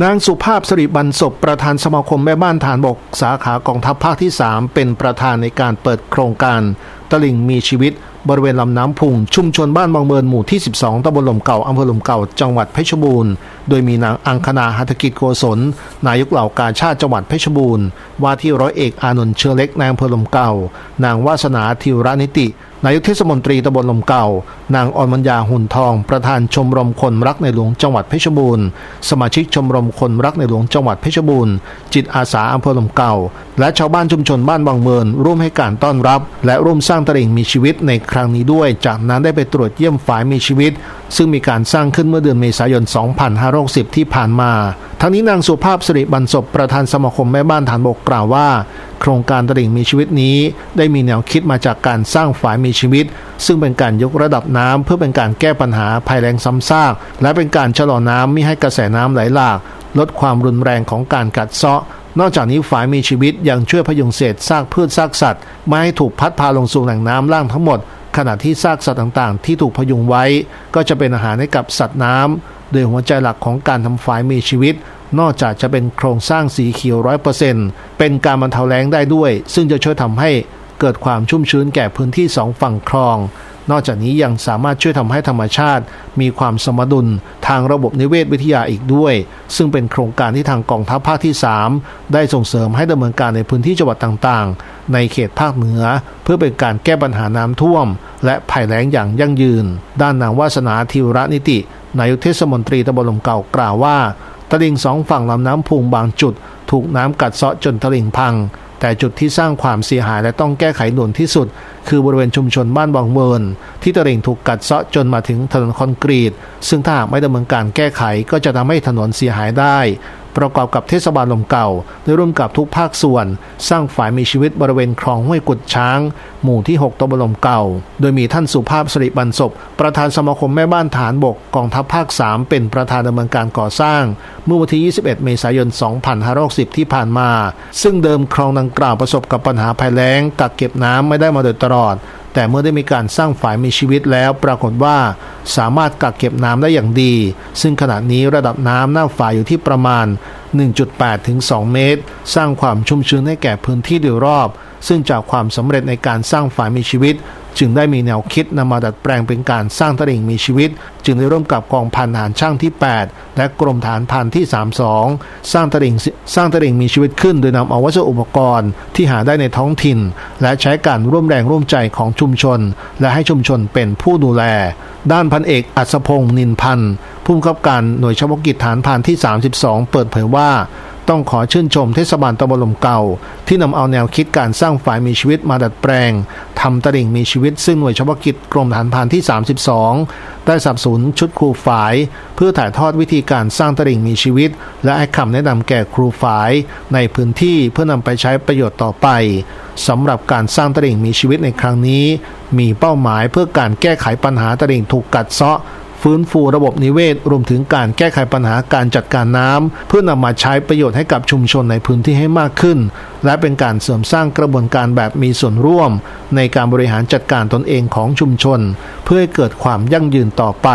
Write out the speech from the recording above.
นางสุภาพสิริบรรศพประธานสมาคมแม่บ้านฐานบก สาขากองทัพภาคที่ 3 เป็นประธานในการเปิดโครงการ ตลิ่งมีชีวิต บริเวณลำน้ำพุง ชุมชนบ้านบางเมินหมู่ที่ 12ตำบลลมเก่าอำเภอลมเก่าจังหวัดเพชรบูรณ์โดยมีนางอังคณาหัตถกิจโกศล นายกเหล่ากาชาติจังหวัดเพชรบูรณ์ว่าที่ร้อยเอกอานนท์เชื้อเล็กนายอำเภอลมเก่า นางวาสนาทิวรนิติ นายกเทศมนตรีตำบลลมเก่า นางออนมัญญาหุ่นทอง ประธานชมรมคนรักในหลวงจังหวัดเพชรบูรณ์ สมาชิกชมรมคนรักในหลวงจังหวัดเพชรบูรณ์ จิตอาสาอำเภอลมเก่า และชาวบ้านชุมชนบ้านบางเมิน ร่วมให้การต้อนรับ และร่วมสร้างตลิ่งมีชีวิตในครั้งนี้ด้วย จากนั้นได้ไปตรวจเยี่ยมฝ่ายมีชีวิต ซึ่งมีการสร้างขึ้นเมื่อเดือนเมษายน 2560 ที่ผ่านมา ทั้งนี้นางสุภาพสิริบรรศพประธานสมาคมแม่บ้านฐานบกกล่าวว่า โครงการตลิ่งมีชีวิตนี้ ได้มีแนวคิดมาจากการสร้างฝายมีชีวิต ซึ่งเป็นการยกระดับน้ำเพื่อเป็นการแก้ปัญหาภัยแล้งซ้ำซาก และเป็นการชะลอน้ำไม่ให้กระแสน้ำไหลหลาก ลดความรุนแรงของการกัดเซาะนอกจากนี้ฝายมีชีวิตยังช่วยพยุงเศษซากพืชซากสัตว์ไม่ให้ถูกพัดพาลงสู่แหล่งน้ำล่างทั้งหมด ขณะที่ซากสัตว์ต่างๆ ที่ถูกพยุงไว้ ก็จะเป็นอาหารให้กับสัตว์น้ำโดยหัวใจหลักของการทำฝายมีชีวิต นอกจากจะเป็นโครงสร้างสีเขียวร้อยเปอร์เซ็นต์เป็นการบรรเทาแล้งได้ด้วย ซึ่งจะช่วยทำให้เกิดความชุ่มชื้นแก่พื้นที่สองฝั่งคลอง นอกจากนี้ยังสามารถช่วยทำให้ธรรมชาติ มีความสมดุลทางระบบนิเวศวิทยาอีกด้วย ซึ่งเป็นโครงการที่ทางกองทัพภาคที่ 3 ได้ส่งเสริมให้ดำเนินการในพื้นที่จังหวัดต่างๆ ในเขตภาคเหนือ เพื่อเป็นการแก้ปัญหาน้ำท่วม และภัยแล้งอย่างยั่งยืน ด้านนางวาสนาทิวรนิตินายกเทศมนตรีตำบลลมเก่ากล่าวว่าตลิ่งสองฝั่งลำน้ำพุงบางจุด ถูกน้ำกัดเซาะจนตลิ่งพัง แต่จุดที่สร้างความเสียหายและต้องแก้ไขด่วนที่สุด คือบริเวณชุมชนบ้านบางเวินที่ตลิ่งถูกกัดเซาะจนมาถึงถนนคอนกรีต ซึ่งถ้าหากไม่ดำเนินการแก้ไขก็จะทำให้ถนนเสียหายได้ ประกอบกับเทศบาลลมเก่าได้ร่วมกับทุกภาคส่วน สร้างฝ่ายมีชีวิตบริเวณคลองห้วยกุดช้าง หมู่ที่ 6ตำบลลมเก่า โดยมีท่านสุภาพสริบรรศพประธานสมาคมแม่บ้านฐานบกกองทัพภาค 3 เป็นประธานดำเนินการก่อสร้าง เมื่อวันที่ 21 เมษายน 2560 ที่ผ่านมา ซึ่งเดิมคลองดังกล่าวประสบกับปัญหาภัยแล้งกักเก็บน้ำไม่ได้มาโดยตลอด แต่เมื่อได้มีการสร้างฝายมีชีวิตแล้วปรากฏว่า สามารถกักเก็บน้ำได้อย่างดี ซึ่งขณะนี้ระดับน้ำหน้าฝายอยู่ที่ประมาณ 1.8 ถึง 2 เมตร สร้างความชุ่มชื้นให้แก่พื้นที่โดยรอบ ซึ่งจากความสำเร็จในการสร้างฝายมีชีวิต จึงได้มีแนวคิดนำมาดัดแปลงเป็นการสร้างตลิ่งมีชีวิต จึงได้ร่วมกับกองพันทหารช่างที่ 8 และกรมฐานพันที่ 32 สร้างตลิ่งสร้างตลิ่งมีชีวิตขึ้น โดยนำเอาวัสดุอุปกรณ์ที่หาได้ในท้องถิ่น และใช้การร่วมแรงร่วมใจของชุมชน และให้ชุมชนเป็นผู้ดูแล ด้านพันเอกอัศพงศ์นินพันธ์ผู้บังคับการหน่วยเฉพาะกิจฐานพันที่ 32 เปิดเผยว่า ต้องขอชื่นชมเทศบาลตำบลลมเก่า ที่นำเอาแนวคิดการสร้างฝ่ายมีชีวิตมาดัดแปลงทำตลิ่งมีชีวิตซึ่งหน่วยเฉพาะกิจกรมฐานพรานที่ 32 ได้สนับสนุนชุดครูฝ่าย เพื่อถ่ายทอดวิธีการสร้างตลิ่งมีชีวิต และให้คำแนะนำแก่ครูฝ่าย ในพื้นที่เพื่อนำไปใช้ประโยชน์ต่อไปสำหรับการสร้างตลิ่งมีชีวิตในครั้งนี้ มีเป้าหมายเพื่อการแก้ไขปัญหาตลิ่งถูกกัดเซาะ ฟื้นฟูระบบนิเวศ รวมถึงการแก้ไขปัญหาการจัดการน้ำเพื่อนำมาใช้ประโยชน์ให้กับชุมชนในพื้นที่ให้มากขึ้น และเป็นการเสริมสร้างกระบวนการแบบมีส่วนร่วม ในการบริหารจัดการตนเองของชุมชน เพื่อให้เกิดความยั่งยืนต่อไป